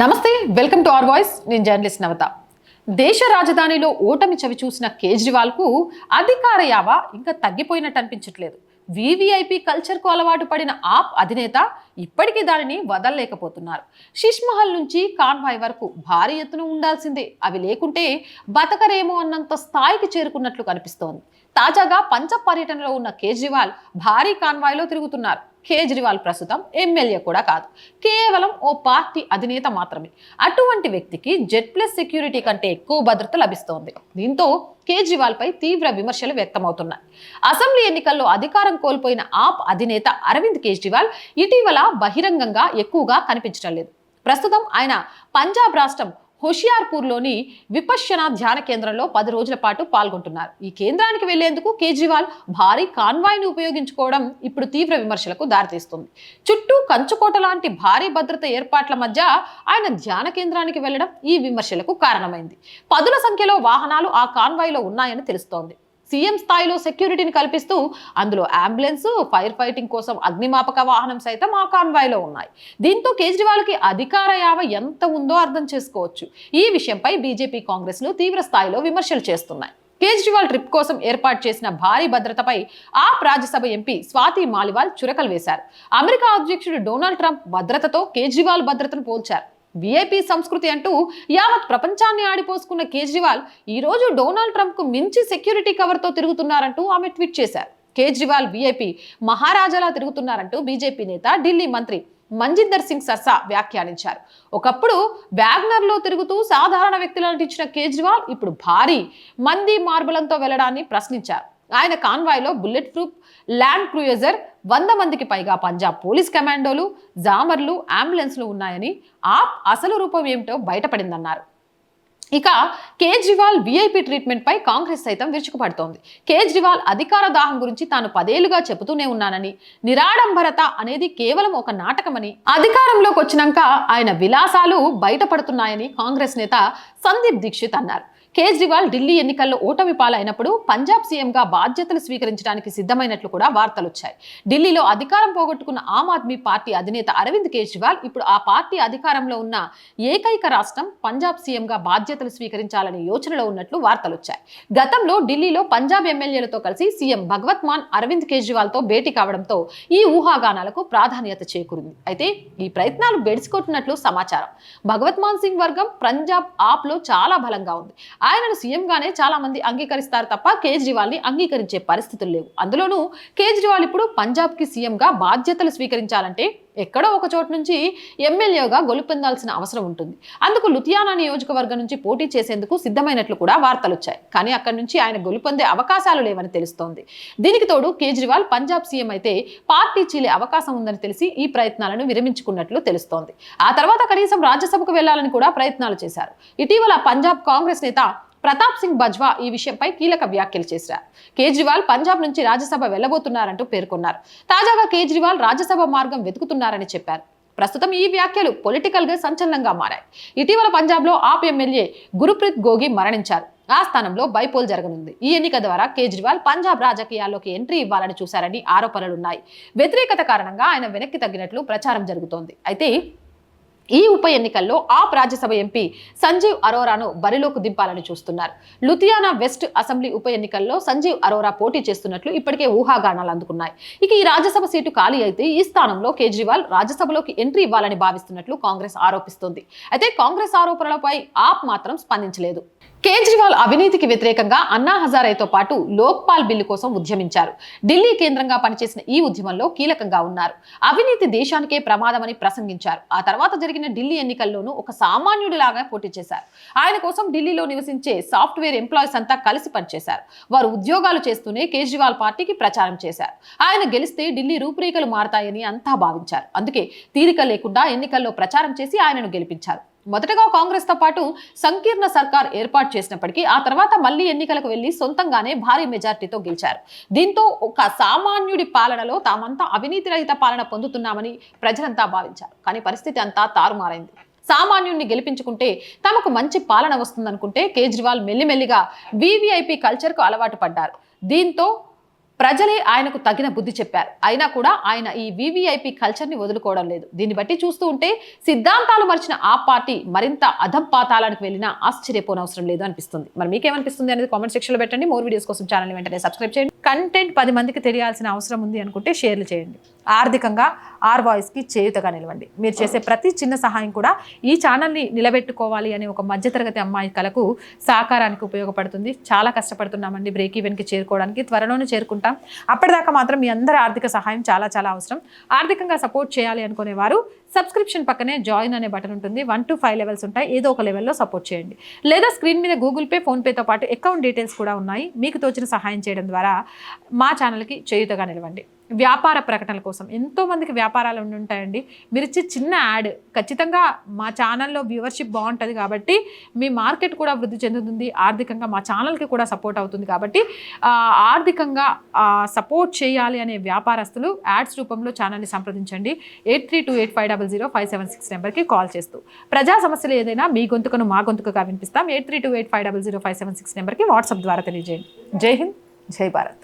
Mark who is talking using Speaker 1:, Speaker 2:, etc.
Speaker 1: నమస్తే welcome to our voice. నేను journalist Navata. దేశ రాజధానిలో ఓటమి చవి చూసిన కేజ్రీవాల్కు అధికార యావ ఇంకా తగ్గిపోయినట్టు అనిపించట్లేదు. వివిఐపి కల్చర్కు అలవాటు పడిన ఆప్ అధినేత ఇప్పటికీ దానిని వదలలేకపోతున్నారు. షిష్మహల్ నుంచి కాన్వాయ్ వరకు భారీ ఎత్తున ఉండాల్సిందే. అవి లేకుంటే బతకరేమో అన్నంత స్థాయికి చేరుకున్నట్లు కనిపిస్తోంది. తాజాగా పంచ పర్యటనలో ఉన్న కేజ్రీవాల్ భారీ కాన్వాయ్లో తిరుగుతున్నారు. కేజ్రీవాల్ ప్రస్తుతం ఎమ్మెల్యే కూడా కాదు. కేవలం ఓ పార్టీ అధినేత మాత్రమే. అటువంటి వ్యక్తికి జెడ్ ప్లస్ సెక్యూరిటీ కంటే ఎక్కువ భద్రత లభిస్తోంది. దీంతో కేజ్రీవాల్ పై తీవ్ర విమర్శలు వ్యక్తమవుతున్నాయి. అసెంబ్లీ ఎన్నికల్లో అధికారం కోల్పోయిన ఆప్ అధినేత అరవింద్ కేజ్రీవాల్ ఇటీవల బహిరంగంగా ఎక్కువగా కనిపించడం లేదు. ప్రస్తుతం ఆయన పంజాబ్ రాష్ట్రం హుషియార్పూర్లోని విపశ్యన ధ్యాన కేంద్రంలో పది రోజుల పాటు పాల్గొంటున్నారు. ఈ కేంద్రానికి వెళ్ళేందుకు కేజ్రీవాల్ భారీ కాన్వాయ్ని ఉపయోగించుకోవడం ఇప్పుడు తీవ్ర విమర్శలకు దారితీస్తుంది. చుట్టూ కంచుకోట లాంటి భారీ భద్రత ఏర్పాట్ల మధ్య ఆయన ధ్యాన కేంద్రానికి వెళ్ళడం ఈ విమర్శలకు కారణమైంది. పదుల సంఖ్యలో వాహనాలు ఆ కాన్వాయ్లో ఉన్నాయని తెలుస్తోంది. సీఎం స్థాయిలో సెక్యూరిటీని కల్పిస్తూ అందులో అంబులెన్స్ ఫైర్ ఫైటింగ్ కోసం అగ్నిమాపక వాహనం సైతం ఆ కాన్వాయ్లో ఉన్నాయి. దీంతో కేజ్రీవాల్కి అధికార యావ ఎంత ఉందో అర్థం చేసుకోవచ్చు. ఈ విషయంపై బీజేపీ కాంగ్రెస్లు తీవ్ర స్థాయిలో విమర్శలు చేస్తున్నాయి. కేజ్రీవాల్ ట్రిప్ కోసం ఏర్పాటు చేసిన భారీ భద్రతపై ఆ రాజ్యసభ ఎంపీ స్వాతి మాలివాల్ చురకలు వేశారు. అమెరికా అధ్యక్షుడు డొనాల్డ్ ట్రంప్ భద్రతతో కేజ్రీవాల్ భద్రతను పోల్చారు. వీఐపీ సంస్కృతి అంటూ యావత్ ప్రపంచాన్ని ఆడిపోసుకున్న కేజ్రీవాల్ ఈ రోజు డొనాల్డ్ ట్రంప్కు మించి సెక్యూరిటీ కవర్తో తిరుగుతున్నారంటూ ఆమె ట్వీట్ చేశారు. కేజ్రీవాల్ వీఐపీ మహారాజాలా తిరుగుతున్నారంటూ బీజేపీ నేత ఢిల్లీ మంత్రి మంజిందర్ సింగ్ సర్సా వ్యాఖ్యానించారు. ఒకప్పుడు వ్యాగ్నర్లో తిరుగుతూ సాధారణ వ్యక్తులను నటించిన కేజ్రీవాల్ ఇప్పుడు భారీ మంది మార్బలంతో వెళ్ళడాన్ని ప్రశ్నించారు. ఆయన కాన్వాయ్లో బుల్లెట్ ప్రూఫ్ ల్యాండ్ క్రూయజర్ వంద మందికి పైగా పంజాబ్ పోలీస్ కమాండోలు జామర్లు అంబులెన్స్లు ఉన్నాయని ఆప్ అసలు రూపం ఏమిటో బయటపడిందన్నారు. ఇక కేజ్రీవాల్ వీఐపీ ట్రీట్మెంట్పై కాంగ్రెస్ సైతం విరుచుకుపడుతోంది. కేజ్రీవాల్ అధికార దాహం గురించి తాను పదేళ్ళుగా చెబుతూనే ఉన్నానని నిరాడంబరత అనేది కేవలం ఒక నాటకమని అధికారంలోకి వచ్చినాక ఆయన విలాసాలు బయటపడుతున్నాయని కాంగ్రెస్ నేత సందీప్ దీక్షిత్ అన్నారు. కేజ్రీవాల్ ఢిల్లీ ఎన్నికల్లో ఓటమి పాలైనప్పుడు పంజాబ్ సీఎంగా బాధ్యతలు స్వీకరించడానికి సిద్ధమైనట్లు కూడా వార్తలు వచ్చాయి ఢిల్లీలో అధికారం పోగొట్టుకున్న ఆమ్ ఆద్మీ పార్టీ అధినేత అరవింద్ కేజ్రీవాల్ ఇప్పుడు ఆ పార్టీ అధికారంలో ఉన్న ఏకైక రాష్ట్రం పంజాబ్ సీఎంగా బాధ్యతలు స్వీకరించాలనే యోచనలో ఉన్నట్లు వార్తలు వచ్చాయి గతంలో ఢిల్లీలో పంజాబ్ ఎమ్మెల్యేలతో కలిసి సీఎం భగవత్ మాన్ అరవింద్ కేజ్రీవాల్తో భేటీ కావడంతో ఈ ఊహాగానాలకు ప్రాధాన్యత చేకూరింది. అయితే ఈ ప్రయత్నాలు బెడిసికొట్టినట్లు సమాచారం. భగవత్ మాన్ సింగ్ వర్గం పంజాబ్ ఆప్లో చాలా బలంగా ఉంది. ఆయనను సీఎంగానే చాలా మంది అంగీకరిస్తారు తప్ప కేజ్రీవాల్ని అంగీకరించే పరిస్థితులు లేవు. అందులోనూ కేజ్రీవాల్ ఇప్పుడు పంజాబ్కి సీఎంగా బాధ్యతలు స్వీకరించాలంటే ఎక్కడో ఒక చోటు నుంచి ఎమ్మెల్యేగా గొలుపొందాల్సిన అవసరం ఉంటుంది. అందుకు లుధియానా నియోజకవర్గం నుంచి పోటీ చేసేందుకు సిద్ధమైనట్లు కూడా వార్తలు వచ్చాయి. కానీ అక్కడి నుంచి ఆయన గొలుపొందే అవకాశాలు లేవని తెలుస్తోంది. దీనికి తోడు కేజ్రీవాల్ పంజాబ్ సీఎం అయితే పార్టీ చీలే అవకాశం ఉందని తెలిసి ఈ ప్రయత్నాలను విరమించుకున్నట్లు తెలుస్తోంది. ఆ తర్వాత కనీసం రాజ్యసభకు వెళ్ళాలని కూడా ప్రయత్నాలు చేశారు. ఇటీవల పంజాబ్ కాంగ్రెస్ నేత ప్రతాప్ సింగ్ బజ్వా ఈ విషయంపై కీలక వ్యాఖ్యలు చేశారు. కేజ్రీవాల్ పంజాబ్ నుంచి రాజ్యసభ వెళ్ళబోతున్నారంటూ పేర్కొన్నారు. తాజాగా కేజ్రీవాల్ రాజ్యసభ మార్గం వెతుకుతున్నారని చెప్పారు. ప్రస్తుతం ఈ వ్యాఖ్యలు పొలిటికల్గా సంచలనంగా మారాయి. ఇటీవల పంజాబ్లో ఆప్ ఎమ్మెల్యే గురుప్రీత్ గోగి మరణించారు. ఆ స్థానంలో బైపోల్ జరగనుంది. ఈ ఎన్నిక ద్వారా కేజ్రీవాల్ పంజాబ్ రాజకీయాల్లోకి ఎంట్రీ ఇవ్వాలని చూశారని ఆరోపణలున్నాయి. వ్యతిరేకత కారణంగా ఆయన వెనక్కి తగ్గినట్లు ప్రచారం జరుగుతోంది. అయితే ఈ ఉప ఎన్నికల్లో ఆప్ రాజ్యసభ ఎంపీ సంజీవ్ అరోరాను బరిలోకి దింపాలని చూస్తున్నారు. లుధియానా వెస్ట్ అసెంబ్లీ ఉప ఎన్నికల్లో సంజీవ్ అరోరా పోటీ చేస్తున్నట్లు ఇప్పటికే ఊహాగానాలు అందుకున్నాయి. ఇక ఈ రాజ్యసభ సీటు ఖాళీ అయితే ఈ స్థానంలో కేజ్రీవాల్ రాజ్యసభలోకి ఎంట్రీ ఇవ్వాలని భావిస్తున్నట్లు కాంగ్రెస్ ఆరోపిస్తోంది. అయితే కాంగ్రెస్ ఆరోపణలపై ఆప్ మాత్రం స్పందించలేదు. కేజ్రీవాల్ అవినీతికి వ్యతిరేకంగా అన్నా హజారేతో పాటు లోక్పాల్ బిల్లు కోసం ఉద్యమించారు. ఢిల్లీ కేంద్రంగా పనిచేసిన ఈ ఉద్యమంలో కీలకంగా ఉన్నారు. అవినీతి దేశానికే ప్రమాదమని ప్రసంగించారు. ఆ తర్వాత జరిగిన ఢిల్లీ ఎన్నికల్లోనూ ఒక సామాన్యుడిలాగా పోటీ చేశారు. ఆయన కోసం ఢిల్లీలో నివసించే సాఫ్ట్వేర్ ఎంప్లాయీస్ అంతా కలిసి పనిచేశారు. వారు ఉద్యోగాలు చేస్తూనే కేజ్రీవాల్ పార్టీకి ప్రచారం చేశారు. ఆయన గెలిస్తే ఢిల్లీ రూపురేఖలు మారతాయని అంతా భావించారు. అందుకే తీరిక లేకుండా ఎన్నికల్లో ప్రచారం చేసి ఆయనను గెలిపించారు. మొదటగా కాంగ్రెస్తో పాటు సంకీర్ణ సర్కార్ ఏర్పాటు చేసినప్పటికీ ఆ తర్వాత మళ్ళీ ఎన్నికలకు వెళ్ళి సొంతంగానే భారీ మెజార్టీతో గెలిచారు. దీంతో ఒక సామాన్యుడి పాలనలో తామంతా అవినీతి రహిత పాలన పొందుతున్నామని ప్రజలంతా భావించారు. కానీ పరిస్థితి అంతా తారుమారైంది. సామాన్యుడిని గెలిపించుకుంటే తమకు మంచి పాలన వస్తుందనుకుంటే కేజ్రీవాల్ మెల్లిమెల్లిగా వీవీఐపీ కల్చర్కు అలవాటు పడ్డారు. దీంతో ప్రజలే ఆయనకు తగిన బుద్ధి చెప్పారు. అయినా కూడా ఆయన ఈ వివిఐపి కల్చర్ని వదులుకోవడం లేదు. దీన్ని బట్టి చూస్తూ ఉంటే సిద్ధాంతాలు మరిచిన ఆ పార్టీ మరింత అధపాతాలకు వెళ్ళినా ఆశ్చర్యపోనవసరం లేదు అనిపిస్తుంది. మరి మీకేమనిపిస్తుంది అనేది కామెంట్ సెక్షన్లో పెట్టండి. మోర్ వీడియోస్ కోసం ఛానల్ వెంటనే సబ్స్క్రైబ్ చేయండి. కంటెంట్ పది మందికి తెలియాల్సిన అవసరం ఉంది అనుకుంటే షేర్లు చేయండి. ఆర్థికంగా ఆర్ వాయిస్కి చేయుతగా నిలవండి. మీరు చేసే ప్రతి చిన్న సహాయం కూడా ఈ ఛానల్ని నిలబెట్టుకోవాలి అనే ఒక మధ్యతరగతి అమ్మాయి కలకు సహకారానికి ఉపయోగపడుతుంది. చాలా కష్టపడుతున్నామండి బ్రేక్ ఈవెన్కి చేరుకోవడానికి. త్వరలోనే చేరుకుంటాం. అప్పటిదాకా మాత్రం మీ అందరి ఆర్థిక సహాయం చాలా చాలా అవసరం. ఆర్థికంగా సపోర్ట్ చేయాలి అనుకునేవారు సబ్స్క్రిప్షన్ పక్కనే జాయిన్ అనే బటన్ ఉంటుంది. వన్ టు ఫైవ్ లెవెల్స్ ఉంటాయి. ఏదో ఒక లెవెల్లో సపోర్ట్ చేయండి. లేదా స్క్రీన్ మీద గూగుల్ పే ఫోన్పేతో పాటు అకౌంట్ డీటెయిల్స్ కూడా ఉన్నాయి. మీకు తోచిన సహాయం చేయడం ద్వారా మా ఛానల్కి చేయుతగా నిలవండి. వ్యాపార ప్రకటనల కోసం. ఎంతోమందికి వ్యాపారాలు ఉండి ఉంటాయండి. మీరు ఇచ్చే చిన్న యాడ్ ఖచ్చితంగా మా ఛానల్లో వ్యూవర్షిప్ బాగుంటుంది కాబట్టి మీ మార్కెట్ కూడా వృద్ధి చెందుతుంది ఆర్థికంగా మా ఛానల్కి కూడా సపోర్ట్ అవుతుంది కాబట్టి ఆర్థికంగా సపోర్ట్ చేయాలి అనే వ్యాపారస్తులు యాడ్స్ రూపంలో ఛానల్ని సంప్రదించండి. Eight three two eight five double zero five seven six నెంబర్కి కాల్ చేస్తూ. ప్రజా సమస్యలు ఏదైనా మీ గొంతుకను మా గొంతుకగా వినిపిస్తాం. Eight three two eight five double zero five seven six నెంబర్కి వాట్సాప్ ద్వారా తెలియజేయండి. జై హింద్. జై భారత్.